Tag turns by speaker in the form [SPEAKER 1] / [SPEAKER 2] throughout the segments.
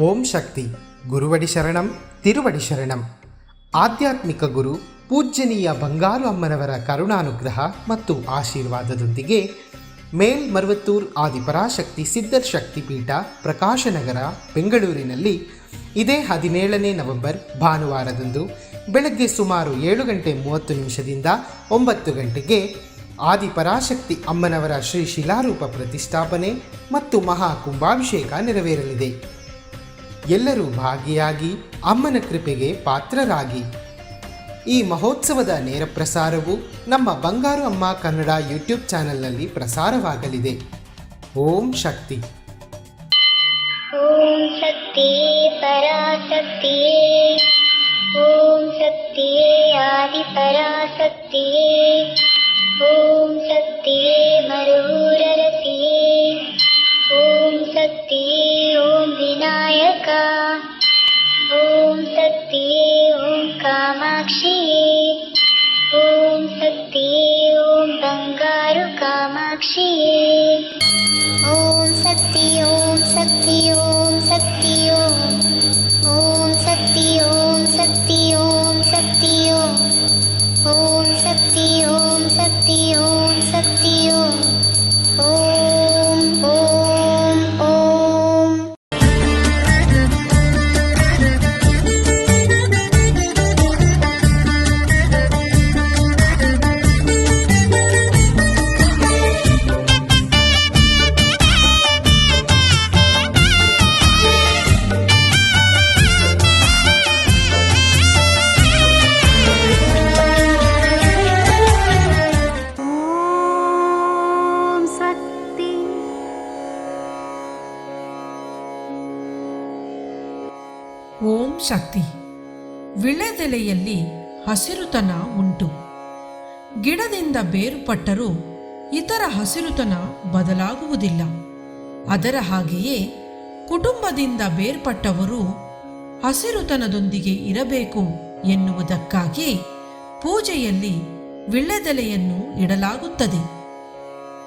[SPEAKER 1] ಓಂ ಶಕ್ತಿ. ಗುರುವಡಿ ಶರಣಂ, ತಿರುವಡಿ ಶರಣಂ. ಆಧ್ಯಾತ್ಮಿಕ ಗುರು, ಪೂಜ್ಯನೀಯ ಬಂಗಾರು ಅಮ್ಮನವರ ಕರುಣಾನುಗ್ರಹ ಮತ್ತು ಆಶೀರ್ವಾದದೊಂದಿಗೆ ಮೇಲ್ ಮರವತ್ತೂರ್ ಆದಿಪರಾಶಕ್ತಿ ಸಿದ್ಧರ್ ಶಕ್ತಿ ಪೀಠ ಪ್ರಕಾಶನಗರ, ಬೆಂಗಳೂರಿನಲ್ಲಿ ಇದೇ ಹದಿನೇಳನೇ ನವೆಂಬರ್ ಭಾನುವಾರದಂದು ಬೆಳಗ್ಗೆ ಸುಮಾರು ಏಳು ಗಂಟೆ ಮೂವತ್ತು ನಿಮಿಷದಿಂದ ಒಂಬತ್ತು ಗಂಟೆಗೆ ಆದಿಪರಾಶಕ್ತಿ ಅಮ್ಮನವರ ಶ್ರೀ ಶಿಲಾರೂಪ ಪ್ರತಿಷ್ಠಾಪನೆ ಮತ್ತು ಮಹಾ ಕುಂಭಾಭಿಷೇಕ ನೆರವೇರಲಿದೆ. ಎಲ್ಲರೂ ಭಾಗಿಯಾಗಿ ಅಮ್ಮನ ಕೃಪೆಗೆ ಪಾತ್ರರಾಗಿ. ಈ ಮಹೋತ್ಸವದ ನೇರ ಪ್ರಸಾರವು ನಮ್ಮ ಬಂಗಾರು ಅಮ್ಮ ಕನ್ನಡ ಯೂಟ್ಯೂಬ್ ಚಾನೆಲ್ನಲ್ಲಿ ಪ್ರಸಾರವಾಗಲಿದೆ. ಓಂ ಶಕ್ತಿ.
[SPEAKER 2] ಓಂ ಶಕ್ತಿ, ಪರಾಶಕ್ತಿ, ಓಂ ಶಕ್ತಿ ಆದಿ ಪರಾಶಕ್ತಿ ಓಂ ॐ शक्तिये ॐ कामाक्षिये ॐ शक्तिये ॐ बङ्गारु कामाक्षिये ॐ
[SPEAKER 3] ಓಂ ಶಕ್ತಿ. ವಿಳೆದೆಲೆಯಲ್ಲಿ ಹಸಿರುತನ ಉಂಟು. ಗಿಡದಿಂದ ಬೇರ್ಪಟ್ಟರೂ ಇತರ ಹಸಿರುತನ ಬದಲಾಗುವುದಿಲ್ಲ. ಅದರ ಹಾಗೆಯೇ ಕುಟುಂಬದಿಂದ ಬೇರ್ಪಟ್ಟವರು ಹಸಿರುತನದೊಂದಿಗೆ ಇರಬೇಕು ಎನ್ನುವುದಕ್ಕಾಗಿ ಪೂಜೆಯಲ್ಲಿ ವಿಳ್ಳೆದೆಲೆಯನ್ನು ಇಡಲಾಗುತ್ತದೆ.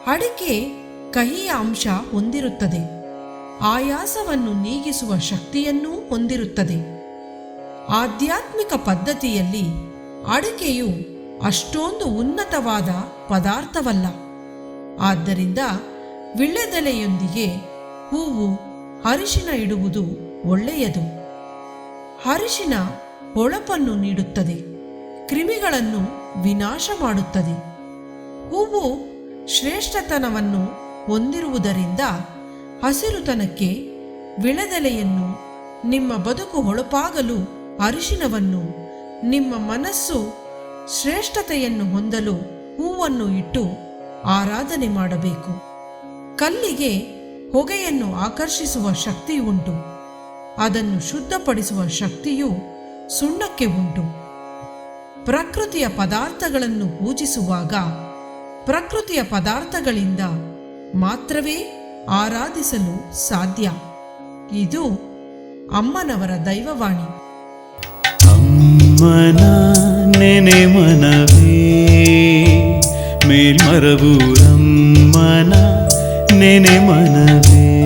[SPEAKER 3] ಅಡಿಕೆ ಕಹಿಯ ಅಂಶ ಹೊಂದಿರುತ್ತದೆ. ಆಯಾಸವನ್ನು ನೀಗಿಸುವ ಶಕ್ತಿಯನ್ನೂ ಹೊಂದಿರುತ್ತದೆ. ಆಧ್ಯಾತ್ಮಿಕ ಪದ್ಧತಿಯಲ್ಲಿ ಅಡಕೆಯು ಅಷ್ಟೊಂದು ಉನ್ನತವಾದ ಪದಾರ್ಥವಲ್ಲ. ಆದ್ದರಿಂದ ವಿಳ್ಳೆದೆಲೆಯೊಂದಿಗೆ ಹೂವು ಅರಿಶಿನ ಇಡುವುದು ಒಳ್ಳೆಯದು. ಅರಿಶಿನ ಹೊಳಪನ್ನು ನೀಡುತ್ತದೆ, ಕ್ರಿಮಿಗಳನ್ನು ವಿನಾಶ ಮಾಡುತ್ತದೆ. ಹೂವು ಶ್ರೇಷ್ಠತನವನ್ನು ಹೊಂದಿರುವುದರಿಂದ ಹಸಿರುತನಕ್ಕೆ ವಿಳದೆಲೆಯನ್ನು ನಿಮ್ಮ ಬದುಕು ಹೊಳಪಾಗಲು ಅರಿಶಿನವನ್ನು, ನಿಮ್ಮ ಮನಸ್ಸು ಶ್ರೇಷ್ಠತೆಯನ್ನು ಹೊಂದಲು ಹೂವನ್ನು ಇಟ್ಟು ಆರಾಧನೆ ಮಾಡಬೇಕು. ಕಲ್ಲಿಗೆ ಹೊಗೆಯನ್ನು ಆಕರ್ಷಿಸುವ ಶಕ್ತಿ ಉಂಟು. ಅದನ್ನು ಶುದ್ಧಪಡಿಸುವ ಶಕ್ತಿಯು ಸುಣ್ಣಕ್ಕೆ ಉಂಟು. ಪ್ರಕೃತಿಯ ಪದಾರ್ಥಗಳನ್ನು ಪೂಜಿಸುವಾಗ ಪ್ರಕೃತಿಯ ಪದಾರ್ಥಗಳಿಂದ ಮಾತ್ರವೇ ಆರಾಧಿಸಲು ಸಾಧ್ಯ. ಇದು ಅಮ್ಮನವರ ದೈವವಾಣಿ.
[SPEAKER 4] ಅಮ್ಮನ ನೆನೆ ಮನವೇ ಮೇಲ್ಮರಬೂರಮ್ಮನ ನೆನೆ ಮನವೇ.